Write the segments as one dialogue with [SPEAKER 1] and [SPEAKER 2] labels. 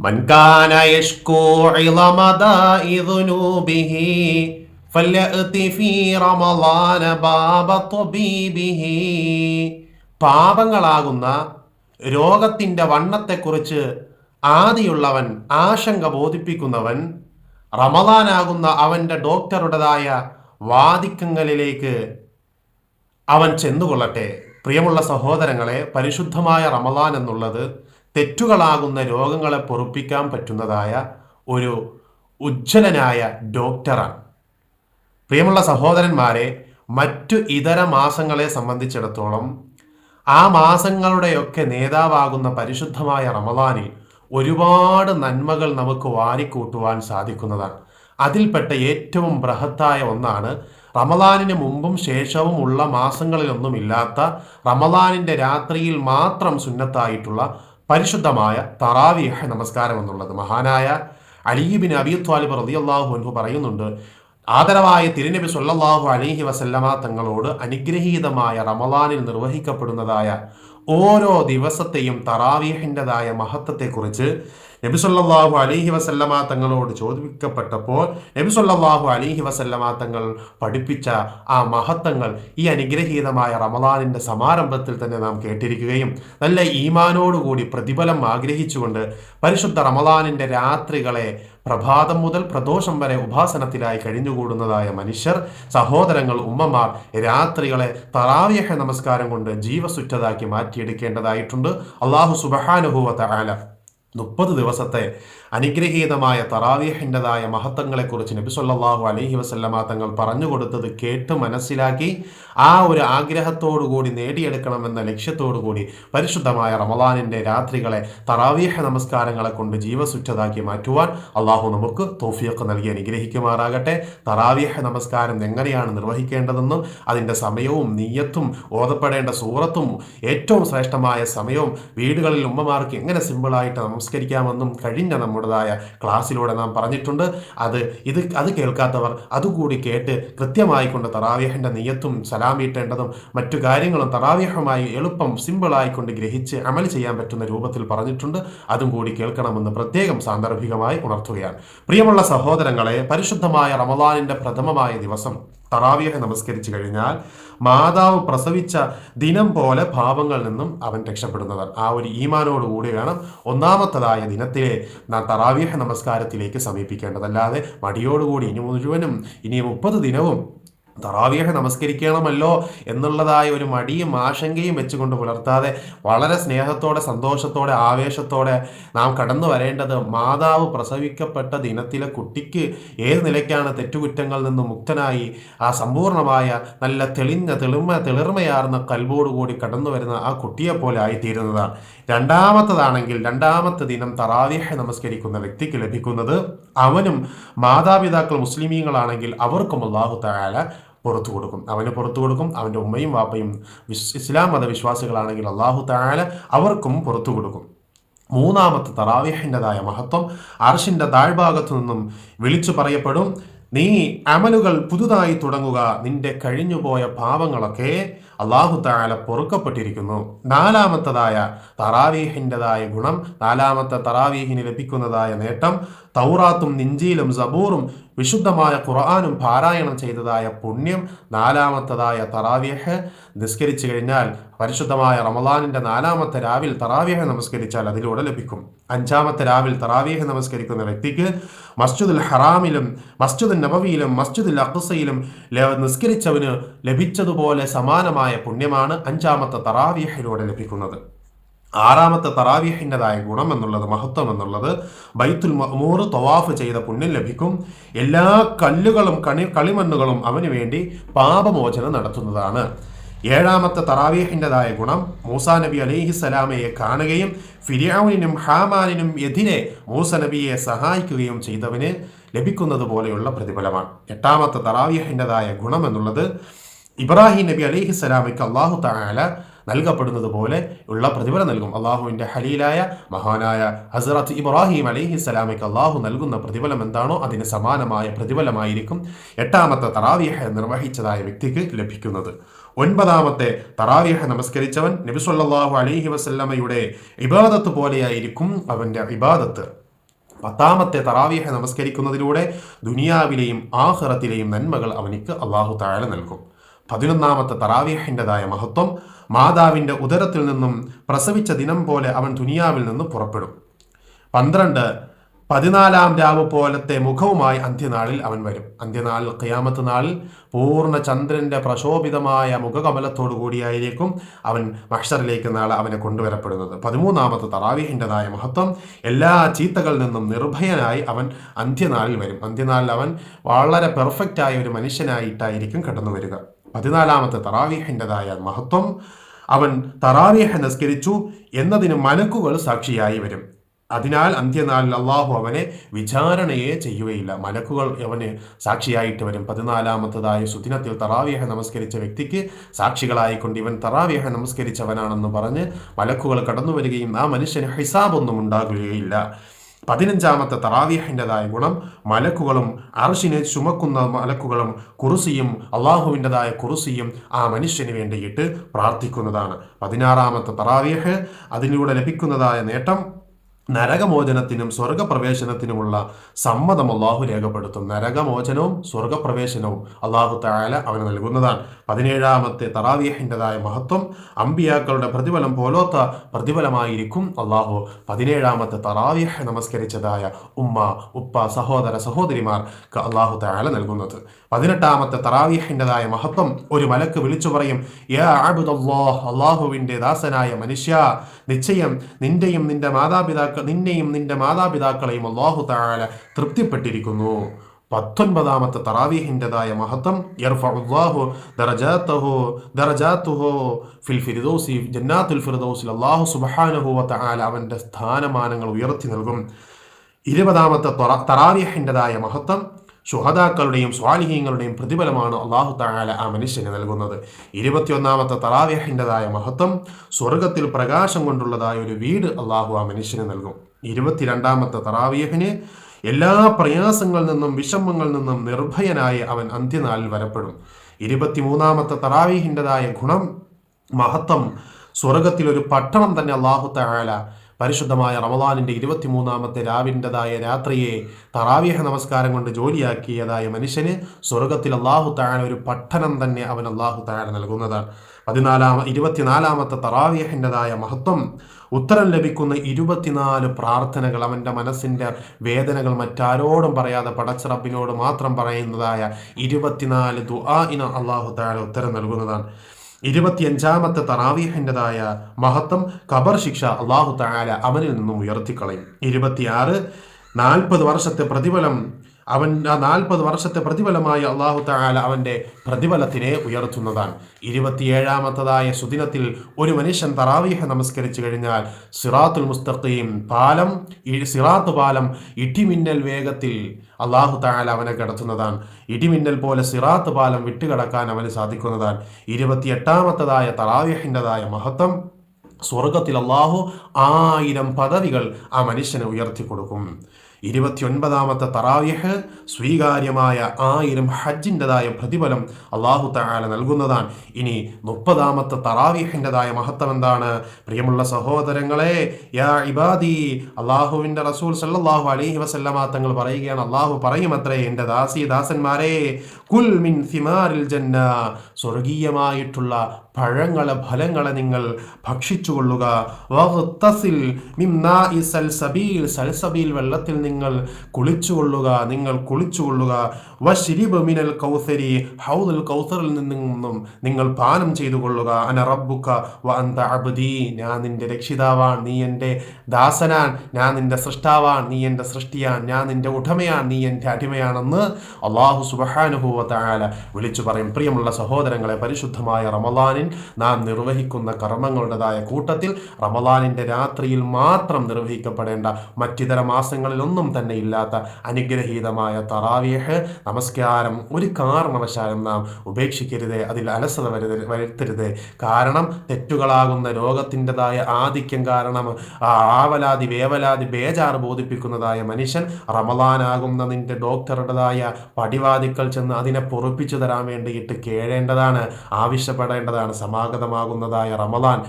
[SPEAKER 1] من كان يشكو عظم داء ذنوبه فليأت في رمضان باب طبيبه പാപങ്ങളാകുന്ന രോഗത്തിൻ്റെ വണ്ണത്തെക്കുറിച്ച് ആദിയുള്ളവൻ ആശങ്ക ബോധിപ്പിക്കുന്നവൻ റമദാനാകുന്ന അവൻ്റെ ഡോക്ടറുടേതായ വാദിക്കങ്ങളിലേക്ക് അവൻ ചെന്നുകൊള്ളട്ടെ പ്രിയമുള്ള സഹോദരങ്ങളെ പരിശുദ്ധമായ റമദാൻ എന്നുള്ളത് തെറ്റുകളാകുന്ന രോഗങ്ങളെ പൊറുപ്പിക്കാൻ പറ്റുന്നതായ ഒരു ഉജ്ജ്വലനായ ഡോക്ടറാണ്. പ്രിയമുള്ള സഹോദരന്മാരെ മറ്റു ഇതര മാസങ്ങളെ സംബന്ധിച്ചിടത്തോളം ആ മാസങ്ങളുടെയൊക്കെ നേതാവാകുന്ന പരിശുദ്ധമായ റമദാനിൽ ഒരുപാട് നന്മകൾ നമുക്ക് വാരിക്കൂട്ടുവാൻ സാധിക്കുന്നതാണ്. അതിൽപ്പെട്ട ഏറ്റവും ബൃഹത്തായ ഒന്നാണ് റമദാനിന് മുമ്പും ശേഷവും ഉള്ള മാസങ്ങളിലൊന്നുമില്ലാത്ത റമദാനിന്റെ രാത്രിയിൽ മാത്രം സുന്നത്തായിട്ടുള്ള പരിശുദ്ധമായ തറാവിയഹ നമസ്കാരം എന്നുള്ളത്. മഹാനായ അലീബിൻ അബി ത്വാലിബ് റളിയല്ലാഹു അൻഹു പറയുന്നുണ്ട് ആദരവായ തിരുനബി സൊല്ലാഹു അലൈഹി വസല്ലമ തങ്ങളോട് അനുഗ്രഹീതമായ റമലാനിൽ നിർവഹിക്കപ്പെടുന്നതായ ഓരോ ദിവസത്തെയും തറാവീഹിന്റെതായ മഹത്വത്തെക്കുറിച്ച് നബി സല്ലല്ലാഹു അലൈഹി വസല്ലമ തങ്ങളോട് ചോദിക്കപ്പെട്ടപ്പോൾ നബി സല്ലല്ലാഹു അലൈഹി വസല്ലമ തങ്ങൾ പഠിപ്പിച്ച ആ മഹത്വങ്ങൾ ഈ അനുഗ്രഹീതമായ റമദാനിന്റെ സമാരംഭത്തിൽ തന്നെ നാം കേട്ടിരിക്കുകയും നല്ല ഈമാനോടുകൂടി പ്രതിഫലം ആഗ്രഹിച്ചുകൊണ്ട് പരിശുദ്ധ റമദാനിന്റെ രാത്രികളെ പ്രഭാതം മുതൽ പ്രദോഷം വരെ ഉപാസനത്തിലായി കഴിഞ്ഞുകൂടുന്നതായ മനുഷ്യർ സഹോദരങ്ങൾ ഉമ്മമാർ രാത്രികളെ തറാവിയഹ നമസ്കാരം കൊണ്ട് ജീവസുറ്റതാക്കി മാറ്റിയെടുക്കേണ്ടതായിട്ടുണ്ട്. അള്ളാഹു സുബഹാനുഭൂവത്ത ആല മുപ്പത് ദിവസത്തെ അനുഗ്രഹീതമായ തറാവീഹിന്റെതായ മഹത്വങ്ങളെക്കുറിച്ച് നബി സല്ലല്ലാഹു അലൈഹി വസല്ലമ തങ്ങൾ പറഞ്ഞു കൊടുത്തത് കേട്ട് മനസ്സിലാക്കി ആ ഒരു ആഗ്രഹത്തോടു കൂടി നേടിയെടുക്കണമെന്ന ലക്ഷ്യത്തോടു കൂടി പരിശുദ്ധമായ റമദാനിന്റെ രാത്രികളെ തറാവീഹ നമസ്കാരങ്ങളെ കൊണ്ട് ജീവസുറ്റതാക്കി മാറ്റുവാൻ അള്ളാഹു നമുക്ക് തോഫിയൊക്കെ നൽകി അനുഗ്രഹിക്കുമാറാകട്ടെ. തറാവീഹ നമസ്കാരം എങ്ങനെയാണ് നിർവഹിക്കേണ്ടതെന്നും അതിന്റെ സമയവും നീയത്തും ഓതപ്പെടേണ്ട സൂറത്തും ഏറ്റവും ശ്രേഷ്ഠമായ സമയവും വീടുകളിൽ ഉമ്മമാർക്ക് എങ്ങനെ സിമ്പിളായിട്ട് നമസ്കരിക്കാമെന്നും കഴിഞ്ഞ നമ്മുടേതായ ക്ലാസ്സിലൂടെ നാം പറഞ്ഞിട്ടുണ്ട്. അത് ഇത് അത് കേൾക്കാത്തവർ അതുകൂടി കേട്ട് കൃത്യമായി കൊണ്ട് തറാവിയഹിന്റെ നീയത്തും സലാം വീട്ടേണ്ടതും മറ്റു കാര്യങ്ങളും തറാവിയഹുമായി എളുപ്പം സിമ്പിളായി കൊണ്ട് ഗ്രഹിച്ച് അമൽ ചെയ്യാൻ പറ്റുന്ന രൂപത്തിൽ പറഞ്ഞിട്ടുണ്ട്. അതും കൂടി കേൾക്കണമെന്ന് പ്രത്യേകം സാന്ദർഭികമായി ഉണർത്തുകയാണ്. പ്രിയമുള്ള സഹോദരങ്ങളെ പരിശുദ്ധമായ റമദാനിന്റെ പ്രഥമമായ ദിവസം തറാവിയഹ നമസ്കരിച്ചു കഴിഞ്ഞാൽ മാതാവ് പ്രസവിച്ച ദിനം പോലെ പാപങ്ങളിൽ നിന്നും അവൻ രക്ഷപ്പെടുന്നവർ ആ ഒരു ഈമാനോടുകൂടി വേണം ഒന്നാമത്തതായ ദിനത്തിലെ നാം തറാവിയഹ നമസ്കാരത്തിലേക്ക് സമീപിക്കേണ്ടതല്ലാതെ മടിയോടുകൂടി ഇനി മുഴുവനും ഇനി മുപ്പത് ദിനവും തറാവിയഹ നമസ്കരിക്കണമല്ലോ എന്നുള്ളതായ ഒരു മടിയും ആശങ്കയും വെച്ചുകൊണ്ട് പുലർത്താതെ വളരെ സ്നേഹത്തോടെ സന്തോഷത്തോടെ ആവേശത്തോടെ നാം കടന്നു വരേണ്ടത് മാതാവ് പ്രസവിക്കപ്പെട്ട ദിനത്തിലെ കുട്ടിക്ക് ഏത് നിലയ്ക്കാണ് തെറ്റുകുറ്റങ്ങളിൽ നിന്ന് മുക്തനായി ആ സമ്പൂർണമായ നല്ല തെളിഞ്ഞ തെളിമ തെളിർമയാർന്ന കൽബോടുകൂടി കടന്നു വരുന്ന ആ കുട്ടിയെ പോലെ ആയിത്തീരുന്നതാണ്. രണ്ടാമത്തതാണെങ്കിൽ രണ്ടാമത്തെ ദിനം തറാവിയഹ നമസ്കരിക്കുന്ന വ്യക്തിക്ക് ലഭിക്കുന്നത് അവനും മാതാപിതാക്കൾ മുസ്ലിമീങ്ങളാണെങ്കിൽ അവർക്കും അള്ളാഹു താല പുറത്തു കൊടുക്കും. അവന് പുറത്തു കൊടുക്കും അവന്റെ ഉമ്മയും വാപ്പയും ഇസ്ലാം മതവിശ്വാസികളാണെങ്കിൽ അള്ളാഹു താല അവർക്കും പുറത്തു കൊടുക്കും. മൂന്നാമത്തെ തറാവിഹിന്റെതായ മഹത്വം അർഷിന്റെ താഴ്ഭാഗത്തു നിന്നും വിളിച്ചു പറയപ്പെടും നീ അമലുകൾ പുതുതായി തുടങ്ങുക നിന്റെ കഴിഞ്ഞുപോയ പാപങ്ങളൊക്കെ അള്ളാഹു താല പൊറുക്കപ്പെട്ടിരിക്കുന്നു. നാലാമത്തതായ തറാവീഹിന്റെതായ ഗുണം നാലാമത്തെ തറാവീഹിന് ലഭിക്കുന്നതായ നേട്ടം തൗറാത്തും നിഞ്ചിയിലും സബൂറും വിശുദ്ധമായ ഖുർആാനും പാരായണം ചെയ്തതായ പുണ്യം നാലാമത്തതായ തറാവ്യഹ് നിസ്കരിച്ചു കഴിഞ്ഞാൽ പരിശുദ്ധമായ റമദാനിന്റെ നാലാമത്തെ രാവിൽ തറാവ്യഹ് നമസ്കരിച്ചാൽ അതിലൂടെ ലഭിക്കും. അഞ്ചാമത്തെ രാവിൽ തറാവ്യഹ് നമസ്കരിക്കുന്ന വ്യക്തിക്ക് മസ്ജിദുൽ ഹറാമിലും മസ്ജിദുൽ നബവിയിലും മസ്ജിദുൽ അഖ്സയിലും നിസ്കരിച്ചവന് ലഭിച്ചതുപോലെ സമാനമായ പുണ്യമാണ് അഞ്ചാമത്തെ തറാവിയഹിലൂടെ ലഭിക്കുന്നത്. ആറാമത്തെ തറാവീഹിന്റെതായ ഗുണം എന്നുള്ളത് മഹത്വം എന്നുള്ളത് ബൈത്തുൽ മഹ്മൂർ തവാഫ് ചെയ്ത പുണ്യം ലഭിക്കും. എല്ലാ കല്ലുകളും കണി കളിമണ്ണുകളും അവന് വേണ്ടി പാപമോചനം നടത്തുന്നതാണ്. ഏഴാമത്തെ തറാവീഹിന്റെതായ ഗുണം മൂസാ നബി അലൈഹി സ്വലാമയെ കാണുകയും ഫിരിയാവിനും ഹാമാനിനും എതിരെ മൂസ നബിയെ സഹായിക്കുകയും ചെയ്തവന് ലഭിക്കുന്നത് പോലെയുള്ള പ്രതിഫലമാണ്. എട്ടാമത്തെ തറാവീഹിന്റെതായ ഗുണം എന്നുള്ളത് ഇബ്രാഹിം നബി അലൈഹി സ്വലാമയ്ക്ക് അള്ളാഹു താല നൽകപ്പെടുന്നത് പോലെ ഉള്ള പ്രതിഫലം നൽകും. അള്ളാഹുവിന്റെ ഹലീലായ മഹാനായ ഹസറത്ത് ഇബ്രാഹിം അലൈഹി സ്വലാമയ്ക്ക് അള്ളാഹു നൽകുന്ന പ്രതിഫലം എന്താണോ അതിന് സമാനമായ പ്രതിഫലമായിരിക്കും എട്ടാമത്തെ തറാവിയഹ നിർവഹിച്ചതായ വ്യക്തിക്ക് ലഭിക്കുന്നത്. ഒൻപതാമത്തെ തറാവിയഹ നമസ്കരിച്ചവൻ നബിസ്വല്ലാഹു അലൈഹി വസല്ലമയുടെ ഇബാദത്ത് പോലെയായിരിക്കും അവന്റെ ഇബാദത്ത്. പത്താമത്തെ തറാവീഹ നമസ്കരിക്കുന്നതിലൂടെ ദുനിയാവിലെയും ആഹ്റത്തിലെയും നന്മകൾ അവനിക്ക് അള്ളാഹു താഴെ നൽകും. പതിനൊന്നാമത്തെ തറാവീഹിന്റെതായ മഹത്വം മാതാവിന്റെ ഉദരത്തിൽ നിന്നും പ്രസവിച്ച ദിനം പോലെ അവൻ ദുനിയാവിൽ നിന്ന് പുറപ്പെടും. പന്ത്രണ്ട് പതിനാലാം രാവ് പോലത്തെ മുഖവുമായി അന്ത്യനാളിൽ അവൻ വരും. അന്ത്യനാളിൽ ഖിയാമത്ത് നാളിൽ പൂർണ ചന്ദ്രന്റെ പ്രശോഭിതമായ മുഖകമലത്തോടു കൂടിയായിരിക്കും അവൻ മഷറിലേക്ക് നാളെ അവനെ കൊണ്ടുവരപ്പെടുന്നത്. പതിമൂന്നാമത്തെ തറാവീഹിന്റെതായ മഹത്വം എല്ലാ ചീത്തകളിൽ നിന്നും നിർഭയനായി അവൻ അന്ത്യനാളിൽ വരും. അന്ത്യനാളിൽ അവൻ വളരെ പെർഫെക്റ്റായ ഒരു മനുഷ്യനായിട്ടായിരിക്കും കടന്നു വരിക പതിനാലാമത്തെ തറാവീഹിന്റെതായ മഹത്വം. അവൻ തറാവീഹ് നിസ്കരിച്ചു എന്നതിന് മലക്കുകൾ സാക്ഷിയായി വരും. അതിനാൽ അന്ത്യനാളിൽ അള്ളാഹു അവനെ വിചാരണയെ ചെയ്യുകയില്ല. മലക്കുകൾ അവന് സാക്ഷിയായിട്ട് വരും. പതിനാലാമത്തതായ സുദിനത്തിൽ തറാവിയഹ നമസ്കരിച്ച വ്യക്തിക്ക് സാക്ഷികളായിക്കൊണ്ട് ഇവൻ തറാവിയഹ നമസ്കരിച്ചവനാണെന്ന് പറഞ്ഞ് മലക്കുകൾ കടന്നു വരികയും ആ മനുഷ്യന് ഹിസാബൊന്നും ഉണ്ടാകുകയില്ല. പതിനഞ്ചാമത്തെ തറാവിയഹിന്റെതായ ഗുണം മലക്കുകളും അർഷിനെ ചുമക്കുന്ന മലക്കുകളും കുറുസിയും അള്ളാഹുവിന്റെതായ കുറുസിയും ആ മനുഷ്യന് വേണ്ടിയിട്ട് പ്രാർത്ഥിക്കുന്നതാണ്. പതിനാറാമത്തെ തറാവിയഹ് അതിലൂടെ ലഭിക്കുന്നതായ നേട്ടം നരകമോചനത്തിനും സ്വർഗപ്രവേശനത്തിനുമുള്ള സമ്മതം അള്ളാഹു രേഖപ്പെടുത്തും. നരകമോചനവും സ്വർഗപ്രവേശനവും അള്ളാഹു തായാല അവന് നൽകുന്നതാണ്. പതിനേഴാമത്തെ തറാവീഹിന്റെതായ മഹത്വം അമ്പിയാക്കളുടെ പ്രതിഫലം പോലോത്ത പ്രതിഫലമായിരിക്കും അള്ളാഹു പതിനേഴാമത്തെ തറാവീഹ് നമസ്കരിച്ചതായ ഉമ്മ ഉപ്പ സഹോദര സഹോദരിമാർക്ക് അള്ളാഹു തായാല നൽകുന്നത്. പതിനെട്ടാമത്തെ തറാവീഹിന്റെതായ മഹത്വം ഒരു മലക്ക് വിളിച്ചു പറയും അള്ളാഹുവിന്റെ ദാസനായ മനുഷ്യ നിശ്ചയം നിന്റെയും നിന്റെ മാതാപിതാക്കൾ നിന്നെയും നിന്റെ മാതാപിതാക്കളെയും അള്ളാഹു താല തൃപ്തിപ്പെട്ടിരിക്കുന്നു. പത്തൊൻപതാമത്തെ തറാവീഹിന്റെതായ മഹത്വം യർഫഉല്ലാഹു ദറജാത്തഹു ദറജാത്തുഹു ഫിൽ ഫിർദൗസി ജന്നാത്തുൽ ഫിർദൗസിൽ അള്ളാഹു സുബ്ഹാനഹു വ തആല അവന്റെ സ്ഥാനമാനങ്ങൾ ഉയർത്തി നൽകും. ഇരുപതാമത്തെ തറാവീഹിന്റെതായ മഹത്വം ശുഹദാക്കളുടെയും സ്വാലിഹീങ്ങളുടെയും പ്രതിഫലമാണ് അള്ളാഹു താല ആ മനുഷ്യന് നൽകുന്നത്. ഇരുപത്തിയൊന്നാമത്തെ തറാവേഹിന്റെതായ മഹത്വം സ്വർഗത്തിൽ പ്രകാശം കൊണ്ടുള്ളതായ ഒരു വീട് അള്ളാഹു ആ മനുഷ്യന് നൽകും. ഇരുപത്തിരണ്ടാമത്തെ തറാവിയഹിന് എല്ലാ പ്രയാസങ്ങളിൽ നിന്നും വിഷമങ്ങളിൽ നിന്നും നിർഭയനായി അവൻ അന്ത്യനാളിൽ വരപ്പെടും. ഇരുപത്തിമൂന്നാമത്തെ തറാവീഹിന്റെതായ ഗുണം മഹത്വം സ്വർഗത്തിൽ ഒരു പട്ടണം തന്നെ അള്ളാഹു താല പരിശുദ്ധമായ റമദാനിന്റെ ഇരുപത്തിമൂന്നാമത്തെ രാവിന്റെതായ രാത്രിയെ തറാവിഹ നമസ്കാരം കൊണ്ട് ജോലിയാക്കിയതായ മനുഷ്യന് സ്വർഗത്തിൽ അള്ളാഹു താഴെ ഒരു പഠനം തന്നെ അവൻ അള്ളാഹു താഴെ നൽകുന്നതാണ്. പതിനാലാമ ഇരുപത്തിനാലാമത്തെ തറാവിയഹിന്റെതായ മഹത്വം ഉത്തരം ലഭിക്കുന്ന ഇരുപത്തിനാല് പ്രാർത്ഥനകൾ അവന്റെ മനസ്സിന്റെ വേദനകൾ മറ്റാരോടും പറയാതെ പടച്ചറബിനോട് മാത്രം പറയുന്നതായ ഇരുപത്തിനാല് ദുആ ഇന അള്ളാഹു താഴെ ഉത്തരം നൽകുന്നതാണ്. ഇരുപത്തിയഞ്ചാമത്തെ തറാവീഹിന്റെതായ മഹത്വം ഖബർ ശിക്ഷ അള്ളാഹു താല അവനിൽ നിന്നും ഉയർത്തിക്കളയും. ഇരുപത്തിയാറ് നാൽപ്പത് വർഷത്തെ പ്രതിഫലം അവൻ ആ നാൽപ്പത് വർഷത്തെ പ്രതിഫലമായി അള്ളാഹു താല അവന്റെ പ്രതിഫലത്തിനെ ഉയർത്തുന്നതാണ്. ഇരുപത്തിയേഴാമത്തതായ സുദിനത്തിൽ ഒരു മനുഷ്യൻ തറാവീഹ നമസ്കരിച്ചു കഴിഞ്ഞാൽ സിറാത്തുൽ മുസ്തഖീം പാലം സിറാത്ത് പാലം ഇടിമിന്നൽ വേഗത്തിൽ അള്ളാഹു താല അവനെ കടത്തുന്നതാണ്. ഇടിമിന്നൽ പോലെ സിറാത്ത് പാലം വിട്ടുകടക്കാൻ അവന് സാധിക്കുന്നതാണ്. ഇരുപത്തിയെട്ടാമത്തതായ തറാവീഹിന്റെതായ മഹത്വം സ്വർഗത്തിൽ അള്ളാഹു ആയിരം പദവികൾ ആ മനുഷ്യനെ ഉയർത്തി കൊടുക്കും ഇരുപത്തിയൊൻപതാമത്തെ തറാവിഹ് സ്വീകാര്യമായ ആയിരം ഹജ്ജിന്റെതായ പ്രതിഫലം അള്ളാഹു തആല നൽകുന്നതാണ്. ഇനി മുപ്പതാമത്തെ തറാവിഹിന്റെതായ മഹത്വം എന്താണ്? പ്രിയമുള്ള സഹോദരങ്ങളെ യാ ഇബാദി അള്ളാഹുവിന്റെ റസൂൽ സല്ലല്ലാഹു അലൈഹി വസല്ലമ തങ്ങൾ പറയുകയാണ് അള്ളാഹു പറയുമത്രേ എന്റെ ദാസി ദാസന്മാരെ കുൽ മിൻ ഫിമാരിൽ ജന്ന സ്വർഗീയമായിട്ടുള്ള പഴങ്ങളെ ഫലങ്ങളെ നിങ്ങൾ ഭക്ഷിച്ചുകൊള്ളുക. സൽസബീൽ വെള്ളത്തിൽ നിങ്ങൾ കുളിച്ചുകൊള്ളുക നിങ്ങൾ കുളിച്ചുകൊള്ളുക. വശിരിബ് മിനൽ കൗസരി ഹൗദുൽ കൗസറിൽ നിന്നും നിങ്ങൾ പാനം ചെയ്തു കൊള്ളുക അന റബ്ബുക്ക വ അന്ത അബ്ദി. ഞാൻ നിന്റെ രക്ഷിതാവാൻ നീ എന്റെ ദാസനാൻ ഞാൻ നിന്റെ സൃഷ്ടാവാൻ നീ എന്റെ സൃഷ്ടിയാൻ ഞാൻ നിന്റെ ഉടമയാണ് നീ എന്റെ അടിമയാണെന്ന് അള്ളാഹു സുബഹാനുഭൂവത്തായാല വിളിച്ചു പറയും. പ്രിയമുള്ള സഹോദരങ്ങളെ പരിശുദ്ധമായ റമലാനിൽ നാം നിർവഹിക്കുന്ന കർമ്മങ്ങളുടേതായ കൂട്ടത്തിൽ റമലാനിന്റെ രാത്രിയിൽ മാത്രം നിർവഹിക്കപ്പെടേണ്ട മറ്റിതര മാസങ്ങളിലൊന്നും തന്നെ ഇല്ലാത്ത അനുഗ്രഹീതമായ തറാവിയഹ് നമസ്കാരം ഒരു കാരണവശാലും നാം ഉപേക്ഷിക്കരുത് അതിൽ അലസത വരുത വരുത്തരുത്. കാരണം തെറ്റുകളാകുന്ന രോഗത്തിന്റെതായ ആധിക്യം കാരണം ആവലാതി വേവലാതി ബേജാറ് ബോധിപ്പിക്കുന്നതായ മനുഷ്യൻ റമലാനാകുന്ന നിന്റെ ഡോക്ടറുടേതായ പടിവാദിക്കൽ ചെന്ന് അതിനെ പൊറുപ്പിച്ചു തരാൻ വേണ്ടിയിട്ട് കേഴേണ്ടതാണ് ആവശ്യപ്പെടേണ്ടതാണ് സമാഗതമാകുന്നതായ റമലാൻ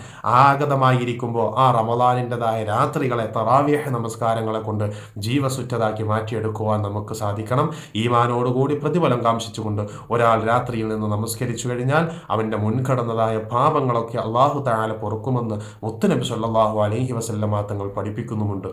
[SPEAKER 1] ആഗതമായിരിക്കുമ്പോൾ ആ റമലാനിന്റെതായ രാത്രികളെ തറാവിയഹ നമസ്കാരങ്ങളെ കൊണ്ട് ജീവ ജീവസുറ്റതാക്കി മാറ്റിയെടുക്കുവാൻ നമുക്ക് സാധിക്കണം. ഈമാനോടുകൂടി പ്രതിഫലം കാംക്ഷിച്ചുകൊണ്ട് ഒരാൾ രാത്രിയിൽ നിന്ന് നമസ്കരിച്ചു കഴിഞ്ഞാൽ അവന്റെ മുൻകടന്നതായ പാപങ്ങളൊക്കെ അള്ളാഹു താല പൊറുക്കുമെന്ന് മുത്തുനബി സല്ലാഹു അലൈഹി വസല്ലമാ തങ്ങൾ പഠിപ്പിക്കുന്നുമുണ്ട്.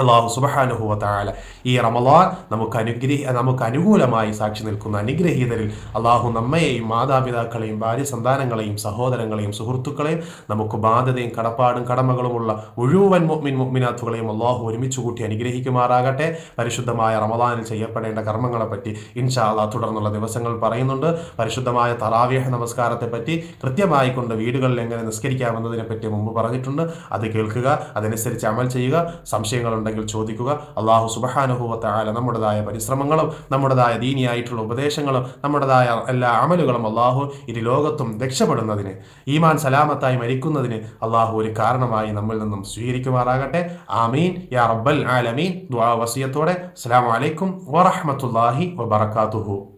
[SPEAKER 1] അള്ളാഹു സുബഹാനുഹുവ താല ഈ റമലാൻ നമുക്ക് അനുഗ്രഹ നമുക്ക് അനുകൂലമായി സാക്ഷി നിൽക്കുന്ന അനുഗ്രഹീതരിൽ അള്ളാഹു നമ്മയെയും മാതാപിതാക്കളെയും ഭാര്യ സന്താനങ്ങളെയും സഹോദരങ്ങളെയും സുഹൃത്തുക്കളെയും നമുക്ക് ബാധ്യതയും കടപ്പാടും കടമകളുമുള്ള മുഴുവൻ മുഅ്മിൻ മുഅ്മിനാത്തുകളെയും അള്ളാഹു ഒരുമിച്ച് കൂട്ടി അനുഗ്രഹിക്കുമാറാകട്ടെ. പരിശുദ്ധമായ റമലാനിൽ ചെയ്യപ്പെടേണ്ട കർമ്മങ്ങളെപ്പറ്റി ഇൻഷാ അള്ളാഹ് തുടർന്നുള്ള ദിവസങ്ങൾ പറയുന്നുണ്ട്. പരിശുദ്ധമായ തറാവ്യഹ നമസ്കാരത്തെ പറ്റി കൃത്യമായി കൊണ്ട് വീടുകളിൽ എങ്ങനെ നിസ്കരിക്കാമെന്നതിനെ പറ്റി മുമ്പ് പറഞ്ഞിട്ടുണ്ട്. അത് കേൾക്കുക അതനുസരിച്ച് അമൽ ചെയ്യുക. സംശയങ്ങൾ ഉണ്ടെങ്കിൽ ചോദിക്കുക. അള്ളാഹു സുബഹാനുഭവത്തെ ആല നമ്മുടേതായ പരിശ്രമങ്ങളും നമ്മുടേതായ ദീനിയായിട്ടുള്ള ഉപദേശങ്ങളും നമ്മുടേതായ എല്ലാ അമലുകളും അള്ളാഹു ഇരു ലോകത്തും രക്ഷപ്പെടുന്നതിന് ഈമാൻ സലാമത്തായി മരിക്കുന്നതിന് അള്ളാഹു ഒരു കാരണമായി നമ്മിൽ നിന്നും സ്വീകരിക്കുമാറാകട്ടെ. ആമീൻ. യാ റബ്ബൽ ആലമീൻ. ദ്വാ വസിയത്തോടെ. അസ്സാം വലൈക്കും വറഹമത്തല്ലാഹി വബർക്കാത്തുഹു